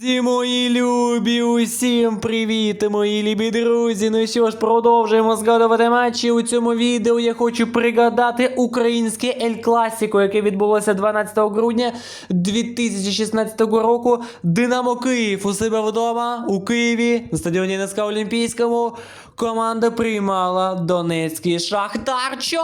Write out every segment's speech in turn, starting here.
Друзі, мої любі, усім привіт, мої любі друзі. Ну що ж, продовжуємо згадувати матчі. У цьому відео я хочу пригадати українське Ель Класіко, яке відбулося 12 грудня 2016 року. Динамо Київ у себе вдома у Києві на стадіоні НСК Олімпійському. Команда приймала Донецький Шахтар 4-3.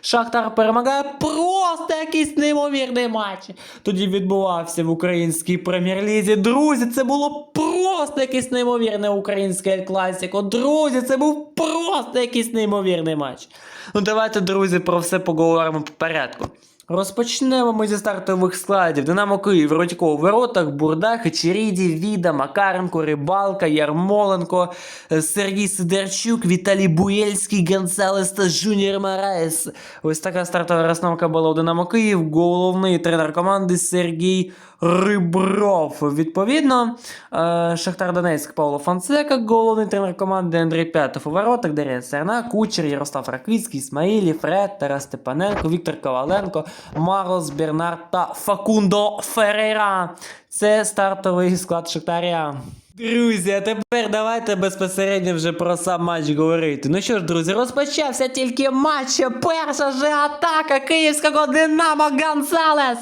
Шахтар перемагає просто якийсь неймовірний матч. Тоді відбувався в українській прем'єр-лізі. Друзі, це було просто якийсь неймовірне українське Ель класіко. Друзі, це був просто якийсь неймовірний матч. Ну давайте, друзі, про все поговоримо по порядку. Розпочнемо ми зі стартових складів. Динамо Київ, Родько у воротах, Бурда, Хачеріді, Віда, Макаренко, Рибалка, Ярмоленко, е, Сергій Сидорчук, Віталій Буєльський, Гонсалес та Жуніор Мараєс. Ось така стартова розстановка була у Динамо Київ. Головний тренер команди Сергій Рибров. Відповідно, е, Шахтар Донецьк Павло Фонсека, головний тренер команди Андрій П'ятов у воротах, Дар'я Серна, Кучер, Ярослав Ракицький, Ісмаїлі, Фред, Тарас Степаненко, Віктор Коваленко, Марлос Бернард та Факундо Ферейра. Це стартовий склад Шахтаря. Друзі, а тепер давайте безпосередньо вже про сам матч говорити. Ну що ж, друзі, розпочався тільки матч. Перша же атака київського Динамо Гонсалес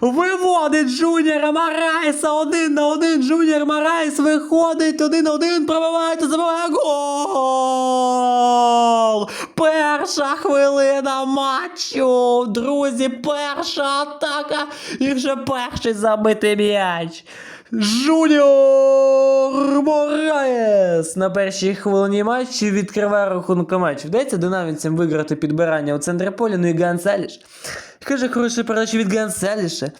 виводить Джуніора Марайса один на один. Джуніор Марайс виходить один на один, пробиває та забиває гол. Перша хвилина матчу. Друзі, перша атака і вже перший забитий м'яч. Жуніор Мораєс на першій хвилині матчі відкриває рахунок матчу. Вдається динамівцям виграти підбирання у центрі поля, ну і Гансаліш. Каже, хороша передача від Гансаліша,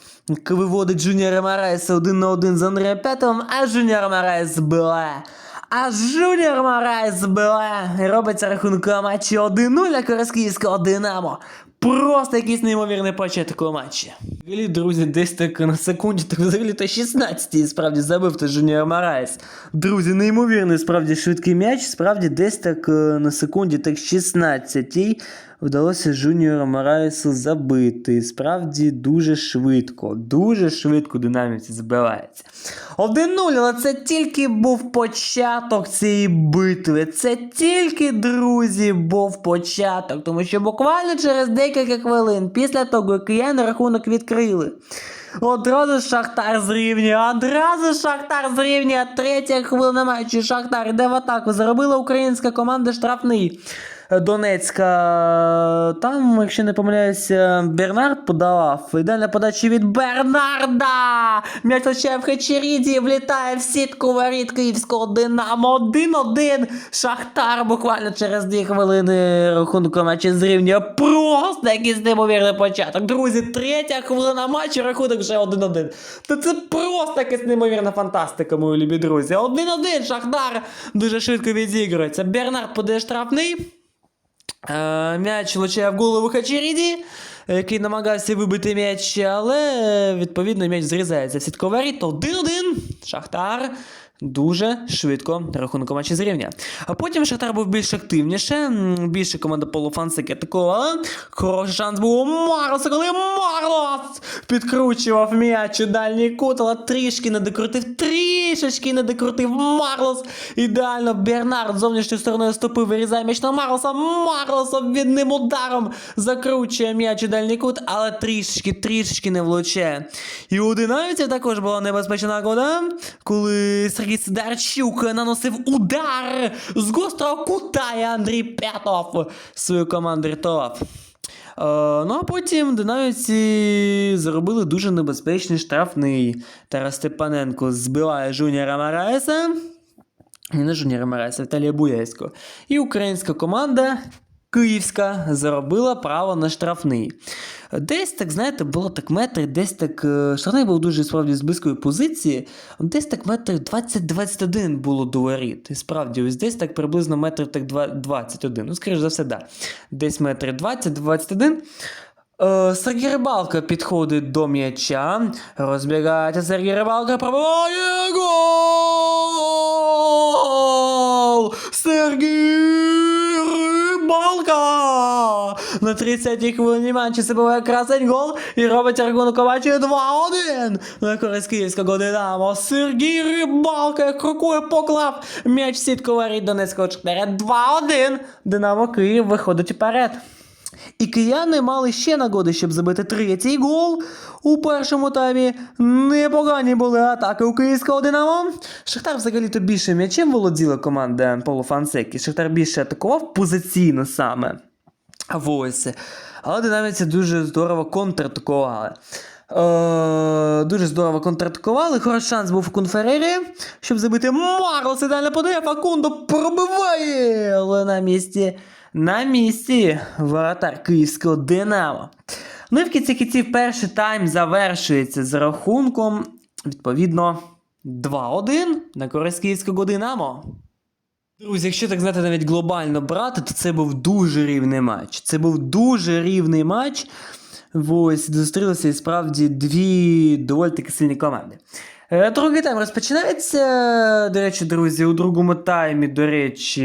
виводить Жуніора Мораєса один на один з Андреєм П'ятовим, а Жуніор Мораєс збиває. А Жуніор Мораєс збиває робиться рахунок матчі 1-0 для Коросківського Динамо. Просто якийсь неймовірний початок матчі. Взагалі, друзі, десь так на секунді, так взагалі то 16-й справді забив то Жуніор Мараєс. Друзі, неймовірний справді швидкий м'яч, справді десь так е, на секунді, так 16-й вдалося Жуніору Мараєсу забити. Справді дуже швидко, дуже швидко динамівці збиваються. 1-0, але це тільки був початок цієї битви. Це тільки, друзі, був початок. Тому що буквально через декілька хвилин після того, як кияни рахунок відкрили. Одразу Шахтар зрівнює, одразу Шахтар зрівнює. Третя хвилина матчу. Шахтар йде в атаку. Заробила українська команда штрафний. Донецька. Там, якщо не помиляюся, Бернард подавав. Ідеальна подача від Бернарда. М'яч влучає в Хачеріді, влітає в сітку воріт київського Динамо. 1-1. Шахтар буквально через 2 хвилини рахунку матчі зрівнює. Просто якийсь неймовірний початок. Друзі, третя хвилина матчу, рахунок вже 1-1. Та це просто якась неймовірна фантастика, мої любі друзі. 1-1. Шахтар дуже швидко відігрується. Бернард подає штрафний. Е, М'яч влучає в голову Хачеріді, який намагався вибити м'яч, але відповідно м'яч зрізається в сітковий рід. 1-1. Шахтар дуже швидко рахунок матчі зрівняв. А потім Шахтар був більш активніше, більше команда Полу Фансики атакувала. Хороший шанс був у Марлоса, коли Марлос підкручував м'яч у дальній кут, але трішки не докрутив, трішечки не докрутив Марлос. Ідеально Бернард зовнішньою стороною стопи вирізає м'яч на Марлоса. Марлос обвідним ударом закручує м'яч у дальній кут, але трішечки, трішечки не влучає. І у динамівців також була небезпечна нагода, коли Сергій Сидорчук наносив удар з гострого кута і Андрій П'ятов свою команду рятував. Е, ну а потім динамівці заробили дуже небезпечний штрафний. Тарас Степаненко збиває Жуніора Мараеса. Не Жуніора Мараеса, Віталія Буяйського. І українська команда Київська заробила право на штрафний. Десь так, знаєте, було так метр, десь так. е, Штрафний був дуже справді з близької позиції. Десь так метр 20-21 було до воріт. І справді, ось десь так приблизно метр так 21. Ну, скоріш за все, да. Десь метр 20-21. Е, Сергій Рибалка підходить до м'яча. Розбігається Сергій Рибалка, пробиває гол! Сергій Рибалка! На 30-й хвилині матчі забиває красень гол і робить рахунок матчі 2-1. На користь київського Динамо. Сергій Рибалка як рукою поклав м'яч сітку воріт Донецького Шахтаря. 2-1. Динамо Київ виходить вперед. І кияни мали ще нагоди, щоб забити третій гол. У першому таймі непогані були атаки у київського Динамо. Шахтар взагалі-то більше м'ячем володіла команда Поло Фансекі. Шахтар більше атакував позиційно саме. Ось. Але динаміці дуже здорово контратакували. Е, дуже здорово контратакували. Хороший шанс був у Конферері, щоб забити Марлос ідеально подає, Факундо пробиває. На місці, на місці воротар київського Динамо. Ну і в кінці кінців перший тайм завершується з рахунком, відповідно, 2-1 на користь київського Динамо. Друзі, якщо так знати навіть глобально брати, то це був дуже рівний матч. Це був дуже рівний матч. Ось зустрілися і справді дві доволі таки сильні команди. Е, Другий тайм розпочинається. До речі, друзі, у другому таймі, до речі,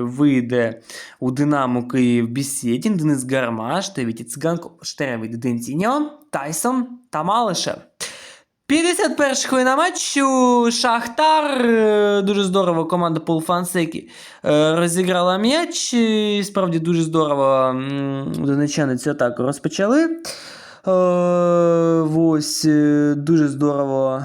вийде у Динамо Київ Бісєдін, Денис Гармаш та Віті Циганко, Штера вийде Тайсон та Малишев. 51 хвилина матчу. Шахтар. е, Дуже здорово команда Пол Фансекі е, розіграла м'яч. Справді дуже здорово донечани цю атаку розпочали. Е, ось е, дуже здорово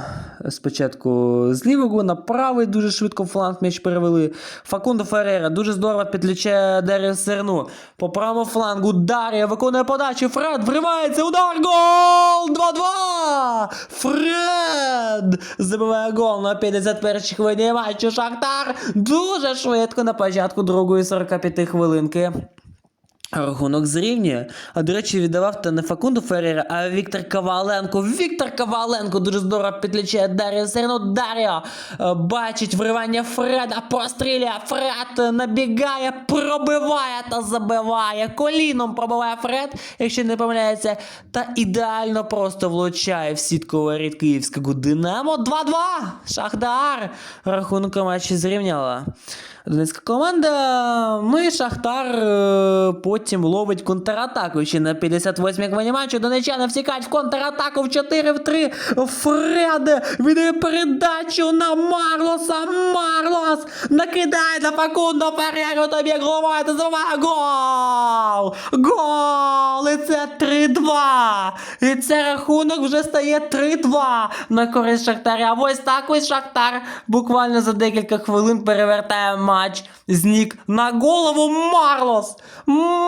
спочатку з лівого на правий дуже швидко фланг м'яч перевели. Факундо Феррера дуже здорово підлічає Дар'я Серну. По правому флангу Дар'я виконує подачу. Фред вривається. Удар. Гол! 2-2! Фред забиває гол на 51-й хвилині матчу. Шахтар дуже швидко на початку другої 45 хвилинки. Рахунок зрівнює. А до речі, віддавав та не Факунду Феррера, а Віктор Коваленко. Віктор Коваленко дуже здорово підлічає Дар'я Серно. Дар'я е, бачить вривання Фреда, простріляє. Фред набігає, пробиває та забиває. Коліном пробиває Фред, якщо не помиляється, та ідеально просто влучає в сітку воріт київського Динамо. 2-2. Шахтар. Рахунок матчі зрівняла. Донецька команда. І Шахтар е, потім ловить контратаку. Ще на 58-й хвилині матчу. Донечани втікають в контратаку в 4 в 3. Фред віддає передачу на Марлоса. Марлос накидає на Факундо Ферреру. Тобі головою та забиває гол! Гол! І це 3-2. І це рахунок вже стає 3-2 на користь Шахтаря. Ось так ось Шахтар буквально за декілька хвилин перевертає матч з на голову Марлос. Марлос!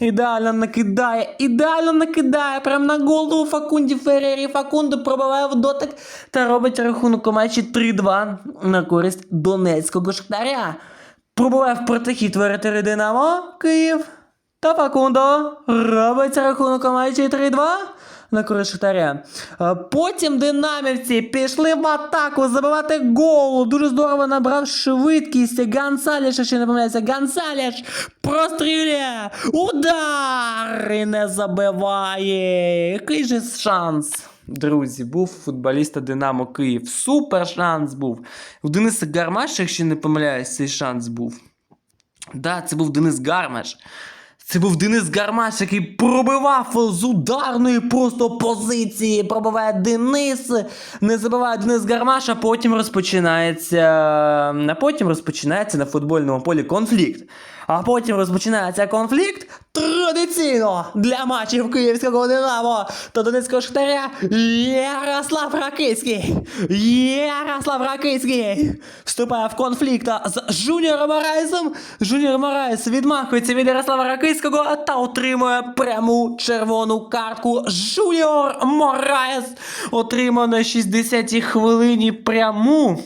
Ідеально накидає, ідеально накидає прям на голову Факунді Феррері. Факунду пробиває в дотик та робить рахунок у матчі 3-2 на користь Донецького Шахтаря. Пробиває в протихід воротарі Динамо Київ. Та Факундо робить рахунок у матчі 3-2 на користь Потім динамівці пішли в атаку забивати гол. Дуже здорово набрав швидкість. Гансаліш, ще не помиляється. Гансаліш прострілює. Удар! І не забиває. Який же шанс? Друзі, був футболіста Динамо Київ. Супер шанс був. У Дениса Гармаша, якщо не помиляюсь, цей шанс був. Да, це був Денис Гармаш. Це був Денис Гармаш, який пробивав з ударної просто позиції. Пробиває Денис. Не забиває Денис Гармаш, а потім розпочинається. А потім розпочинається на футбольному полі конфлікт. А потім розпочинається конфлікт традиційно для матчів київського Динамо та Донецького Шахтаря Ярослав Ракицький. Ярослав Ракицький вступає в конфлікт з Жуніором Мораєсом. Жуніор Мораєс відмахується від Ярослава Ракицького та отримує пряму червону картку. Жуніор Мораєс отримав на 60-й хвилині пряму.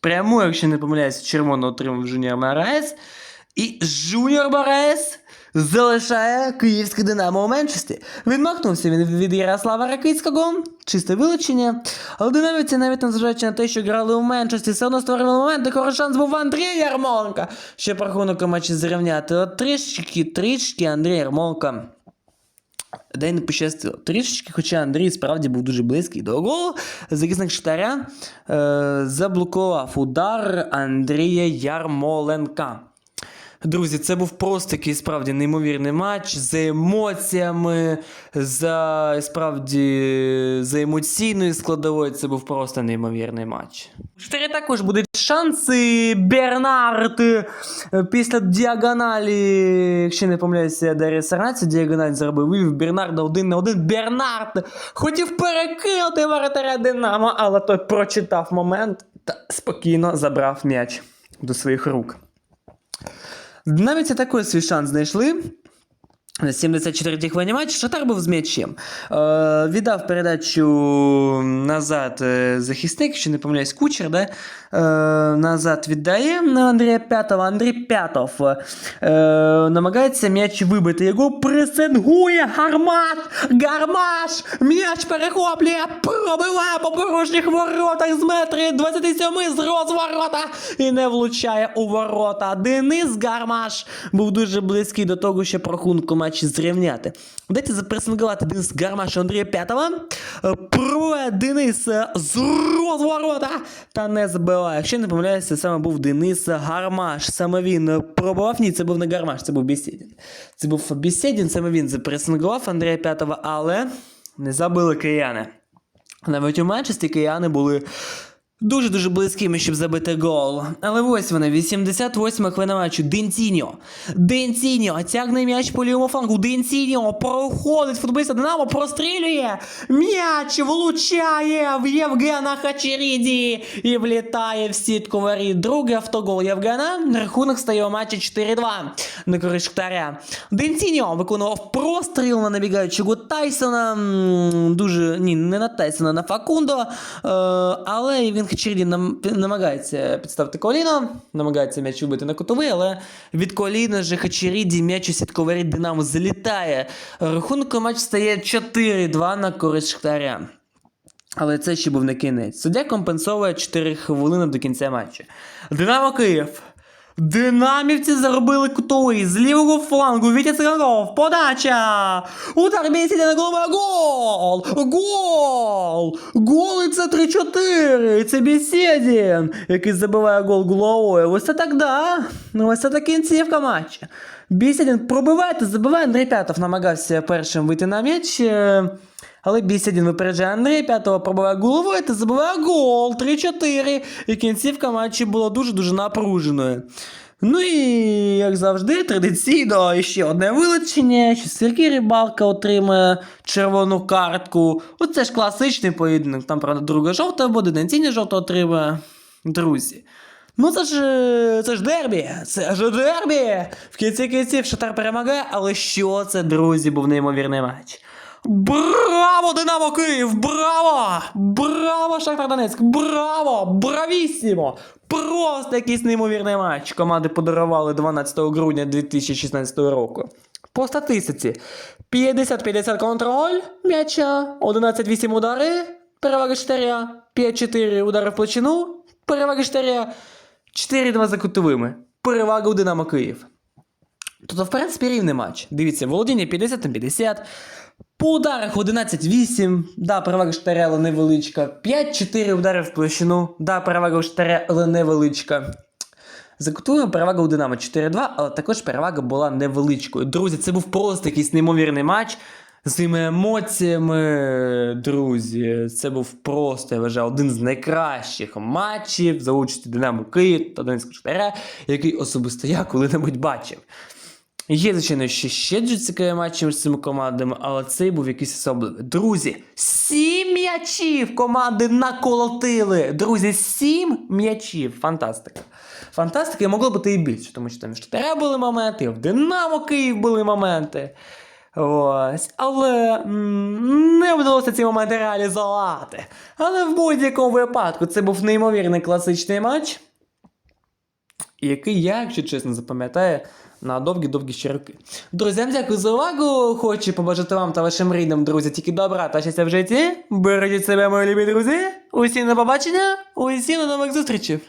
Пряму, якщо не помиляюсь, червону отримав Жуніор Мораєс. І Жуніор Мораєс залишає київське Динамо у меншості. Відмахнувся він від Ярослава Ракицького, чисте вилучення. Але динаміці, навіть незважаючи на те, що грали у меншості, все одно створили моменти, хороший шанс був в Андрія Ярмоленка, щоб рахунок матчі зрівняти. От трішки, трішки Андрій Ярмоленка. Дай не пощастило. Трішечки, хоча Андрій справді був дуже близький до голу. Захисник Штаря е, заблокував удар Андрія Ярмоленка. Друзі, це був просто такий справді неймовірний матч з емоціями, за справді за емоційною складовою. Це був просто неймовірний матч. Штири також будуть шанси. Бернард е, після діагоналі, якщо не помиляюся, Дар'я Сарнаці діагональ зробив. Вивів Бернарда один на один. Бернард хотів перекинути воротаря Динамо, але той прочитав момент та спокійно забрав м'яч до своїх рук. Навіть такий свій шанс знайшли. На 74-й хвилині матчу Шатар був з м'ячем. Е, віддав передачу назад е, захисник, якщо не помиляюсь, кучер, да? е, назад віддає на Андрія П'ятова. Андрій П'ятов е, намагається м'яч вибити. Його пресингує гармат! Гармаш! М'яч перехоплює, пробиває по порожніх воротах з метри 27 з розворота і не влучає у ворота. Денис Гармаш був дуже близький до того, щоб рахунку матчі зрівняти. Дайте запресингувати Денис Гармаш Андрія П'ятова. Е, Денис з розворота та не забиває. Якщо не помиляюся, саме був Денис Гармаш. Саме він пробував. Ні, це був не Гармаш, це був Бесідін. Це був Бесідін, саме він запресингував Андрія П'ятова, але не забили кияни. Навіть у Манчесті кияни були дуже-дуже близькими, щоб забити гол. Але ось вони, 88 хвилина матчу. Денціньо. Денціньо тягне м'яч по лівому флангу. Денціньо проходить футболіста Динамо, прострілює. М'яч влучає в Євгена Хачеріді і влітає в сітку воріт. Другий автогол Євгена. Рахунок стає у матчі 4-2 на користь Шахтаря. Денціньо виконував простріл на набігаючого Тайсона. Дуже ні, не на Тайсона, на Факундо. Е, але він Нам, намагається підставити коліно, намагається м'яч вибити на кутовий, але від коліна же Хачіріді м'яч у сітковий Динамо залітає. Рахунком матч стає 4-2 на користь Шахтаря. Але це ще був не кінець. Суддя компенсовує 4 хвилини до кінця матчу. Динамо Київ. Динамівці заробили кутовий з лівого флангу. Вітя Циганков. Подача. Удар Бєсідя на голову. Гол! Гол! Гол і це 3-4. Це Бєсєдін, який забиває гол головою. Ось це так, да. Ну, ось це так кінцівка матча. Бєсєдін пробиває та забиває. Андрій П'ятов намагався першим вийти на м'яч. Але Бісядін випереджає Андрія П'ятого, пробиває головою та забиває гол 3-4. І кінцівка матчу була дуже-дуже напруженою. Ну і, як завжди, традиційно ще одне вилучення, що Сергій Рибалка отримає червону картку. Оце ж класичний поєдинок. Там, правда, друга жовта буде, Денціні жовта отримає. Друзі. Ну це ж це ж дербі, це ж дербі. В кінці кінців Шатар перемагає, але що це, друзі, був неймовірний матч. Браво, Динамо Київ! Браво! Браво, Шахтар Донецьк! Браво! Бравісімо! Просто якийсь неймовірний матч. Команди подарували 12 грудня 2016 року. По статистиці 50-50 контроль м'яча, 11-8 удари, перевага штаря, 5-4 удари в площину, перевага штаря, 4-2 за кутовими. Перевага у Динамо Київ. Тобто, в принципі, рівний матч. Дивіться, володіння 50 на 50. По ударах 11-8. Да, перевага штаря, але невеличка. 5-4 удари в площину. Да, перевага штаря, але невеличка. За кутовими перевага у Динамо 4-2, але також перевага була невеличкою. Друзі, це був просто якийсь неймовірний матч. З цими емоціями, друзі, це був просто, я вважаю, один з найкращих матчів за участі Динамо Київ та Донецького Шахтаря, який особисто я коли-небудь бачив. Є, звичайно, ще ще цікаві матчі між цими командами, але цей був якийсь особливий. Друзі, сім м'ячів команди наколотили. Друзі, сім м'ячів. Фантастика. Фантастика і могло бути і більше, тому що там і в Штаря були моменти, і в Динамо Київ були моменти. Ось, але не вдалося ці моменти реалізувати. Але в будь-якому випадку це був неймовірний класичний матч який я, якщо чесно, запам'ятаю на довгі-довгі ще роки. Друзям, дякую за увагу. Хочу побажати вам та вашим рідним, друзі, тільки добра та щастя в житті. Бережіть себе, мої любі друзі. Усім на побачення, усім до нових зустрічей.